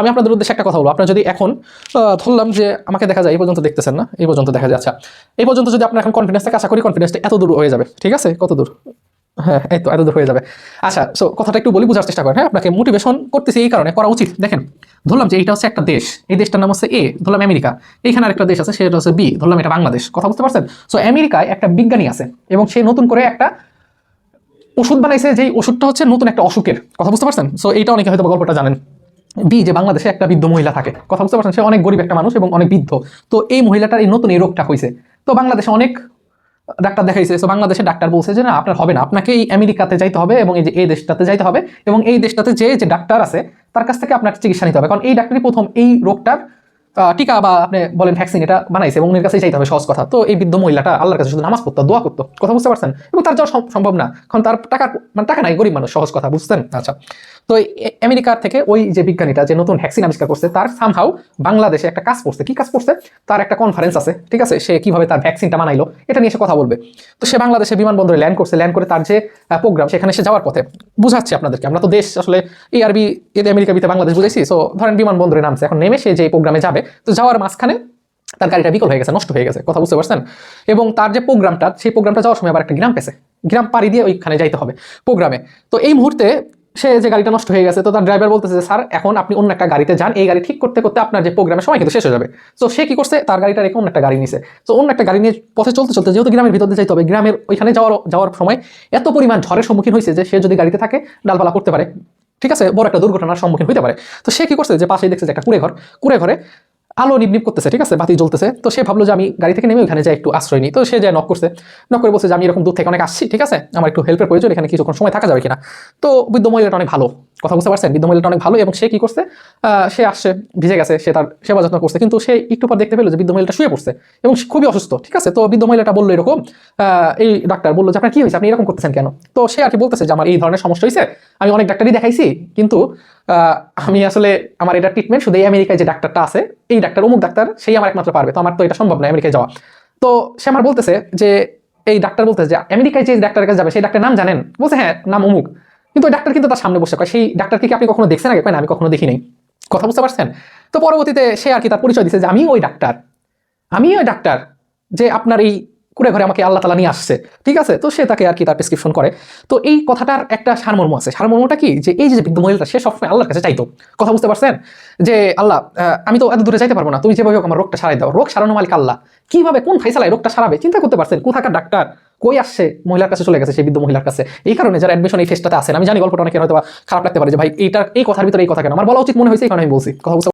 আমি আপনাদের উদ্দেশ্যে একটা কথা বলব। আপনারা যদি এখন ধরলাম যে আমাকে দেখা যায়, এই পর্যন্ত দেখতেছেন না, এই পর্যন্ত দেখা যাচ্ছে। এই পর্যন্ত যদি আপনার এখন কনফিডেন্স থাকে, আশা করি কনফিডেন্সটা এত দূর হয়ে যাবে। ঠিক আছে? কত দূর? হ্যাঁ এই তো, এত দূর হয়ে যাবে। আচ্ছা সো কথাটা একটু বলি, বোঝার চেষ্টা করেন। হ্যাঁ আপনাকে মোটিভেশন করতেছি এই কারণে, করা উচিত। দেখেন, ধরলাম যে এটা হচ্ছে একটা দেশ। এই দেশটার নাম হচ্ছে এ ধরলাম আমেরিকা। এইখানে আরেকটা দেশ আছে, সেটা হচ্ছে বি ধরলাম এটা বাংলাদেশ। কথা বুঝতে পারছেন? সো আমেরিকায় একটা বিজ্ঞানী আছে, এবং সে নতুন করে একটা ওষুধ বানাইছে, যেই ওষুধটা হচ্ছে নতুন একটা অসুখের। কথা বুঝতে পারছেন? সো এইটা অনেকে হয়তো গল্পটা জানেন। বি, যে বাংলাদেশে একটা বৃদ্ধ মহিলা থাকে। কথা বুঝতে পারছেন? সে অনেক গরিব একটা মানুষ এবং অনেক বৃদ্ধ। তো এই মহিলাটার এই নতুন এই রোগটা হয়েছে তো বাংলাদেশে অনেক ডাক্তার দেখাইছে। তো বাংলাদেশে ডাক্তার বলছে যে, না, আপনার হবে না। আপনাকে এই আমেরিকাতে যাইতে হবে এবং এই যে এই দেশটাতে যাইতে হবে এবং এই দেশটাতে যে যে ডাক্তার আছে, তার কাছ থেকে আপনাকে চিকিৎসা নিতে হবে। কারণ এই ডাক্তারই প্রথম এই রোগটার টিকা বা আপনি বলেন ভ্যাকসিন এটা বানাইছে এবং উনির কাছেই চাইতে হবে, সহজ কথা। তো এই বৃদ্ধ মহিলাটা আল্লাহর কাছে শুধু নামাজ পড়তো, দোয়া করতো, কথা বুঝতে পারছেন? এবং তার যাওয়া সম্ভব না, কারণ তার টাকার মানে টাকা নাই, গরিব মানুষ, সহজ কথা বুঝতেন আচ্ছা তো আমেরিকার থেকে ওই যে বিজ্ঞানীটা যে নতুন ভ্যাকসিন আবিষ্কার করছে, তার সামহাও বাংলাদেশে একটা কাজ করছে। কি কাজ করছে? তার একটা কনফারেন্স আছে, ঠিক আছে? সে কীভাবে তার ভ্যাকসিনটা বানাইলো, এটা নিয়ে সে কথা বলবে। তো সে বাংলাদেশে বিমানবন্দরে ল্যান্ড করছে ল্যান্ড করে তার যে প্রোগ্রাম সেখানে সে যাওয়ার পথে বুঝাচ্ছি আপনাদেরকে। আমরা তো দেশ, আসলে এই আরবি আমেরিকা বিতে বাংলাদেশ বুঝেছি সো ধরেন বিমানবন্দরে নামছে, এখন নেমে সে যে প্রোগ্রামে যাবে তো যাওয়ার মাঝখানে তার গাড়িটা বিকল হয়ে গেছে, নষ্ট হয়ে গেছে, কথা বুঝতে পারছেন? এবং তার যে প্রোগ্রামটা, সেই প্রোগ্রামটা যাওয়ার সময় আবার একটা গ্রাম পেছে। গ্রাম পাড়ি দিয়ে ওইখানে যাইতে হবে প্রোগ্রামে। তো এই মুহূর্তে সে যে গাড়িটা নষ্ট হয়ে গেছে, তো তার ড্রাইভার বলতেছে যে, স্যার, এখন আপনি অন্য একটা গাড়িতে যান। এই গাড়ি ঠিক করতে করতে আপনার যে প্রোগ্রামের সময় কিন্তু শেষ হয়ে যাবে। তো সে কি করছে? তার গাড়িটা রেখে অন্য একটা গাড়ি নিছে। তো অন্য একটা গাড়ি নিয়ে পথে চলতে চলতে যেহেতু গ্রামের ভিতর দিয়ে যাইতে হবে, গ্রামের ওইখানে যাওয়ার যাওয়ার সময় এত পরিমাণ ঝড়ের সম্মুখীন হয়েছে যে সে যদি গাড়িতে থাকে, ডালপালা করতে পারে। ঠিক আছে? বড় একটা দুর্ঘটনার সম্মুখীন হতে পারে। তো সে কি করছে? যে পাশেই দেখছে যে একটা কুড়ে ঘর কুড়ে ঘরে আলো নিবনিব করতেছে, ঠিক আছে? বাতি জ্বলতেছে। তো সে ভাবলো যে আমি গাড়ি থেকে নেমে ওখানে যাই, একটু আশ্রয় নিই। তো সে যায় নক করছে। নক করে বলছে যে আমি এরকম দূর থেকে অনেক আসছি, ঠিক আছে? আমার একটু হেল্পের প্রয়োজন, এখানে কিছুক্ষণ সময় থাকা যাবে কিনা? তো বৃদ্ধ মহিলাটা অনেক ভালো। কথা বুঝতে পারছেন? বৃদ্ধ মহিলাটা অনেক ভালো এবং সে কি করছে? সে আসছে, ভিজে গেছে, সে তার সেবা যত্ন করছে, কিন্তু সে একটু পর দেখতে পেল যে বৃদ্ধ মহিলাটা শুয়ে পড়ছে এবং খুবই অসুস্থ, ঠিক আছে? তো বৃদ্ধ মহিলাটা বলল এরকম এই ডাক্তার বলল যে, আপনার কি হয়েছে? আপনি এরকম করতেছেন কেন? তো সে আর কি বলতেছে যে, আমার এই ধরনের সমস্যা হয়েছে, আমি অনেক ডাক্তারই দেখাইছি, কিন্তু আমি আসলে, আমার এটা ট্রিটমেন্ট শুধু এই আমেরিকায় যে ডাক্তারটা আছে, এই ডাক্তার অমুক ডাক্তার, সেই আমার একমাত্র পারবে, তো আমার তো এটা সম্ভব না আমেরিকায় যাওয়া। তো সে আমার বলতেছে যে, এই ডাক্তার বলতেছে যে, আমেরিকায় যে ডাক্তারের কাছে যাবে, সেই ডাক্তার নাম জানেন? বলছে হ্যাঁ নাম অমুক। কিন্তু ওই ডাক্তার কিন্তু তার সামনে বসে কয়, সেই ডাক্তারকে কি আপনি কখনো দেখছেন আগে? কয়, না, আমি কখনো দেখি নাই কথা বুঝতে পারছেন? তো পরবর্তীতে সে আর কি তার পরিচয় দিচ্ছে যে আমি ওই ডাক্তার। আমি ওই ডাক্তার যে আপনার এই কুড়ে ঘরে আমাকে আল্লাহ তালা নিয়ে আসছে। ঠিক আছে? তো সে তাকে আর কি তার প্রেসক্রিপশন করে। তো এই কথাটার একটা সারমর্ম আছে। সারমর্মটা কি? যে এই যে বৃদ্ধ মহিলাটা, সে সবসময় আল্লাহর কাছে চাইতো। কথা বুঝতে পারছেন? যে, আল্লাহ আমি তো এত দূরে যাইতে পারব না। তুমি যেভাবে আমার রোগটা সারাই দাও। রোগ সারানো মালিক আল্লাহ। কীভাবে, কোন ফাইসালায় রোগটা সারাবে? চিন্তা করতে পারছেন? কোথাকার ডাক্তার? কই আসছে? মহিলার কাছে চলে গেছে সেই বৃদ্ধ মহিলার কাছে। এই কারণে যারা অ্যাডমিশন এই ফেসটাতে আসেন, আমি জানি গল্পটা অনেকের হয়তো খারাপ লাগতে পারে যে, ভাই এইটা এই কথার ভিতরে এই কথা কেন? আমার বলা উচিত মনে হয়েছে এখানে আমি বলছি। কথা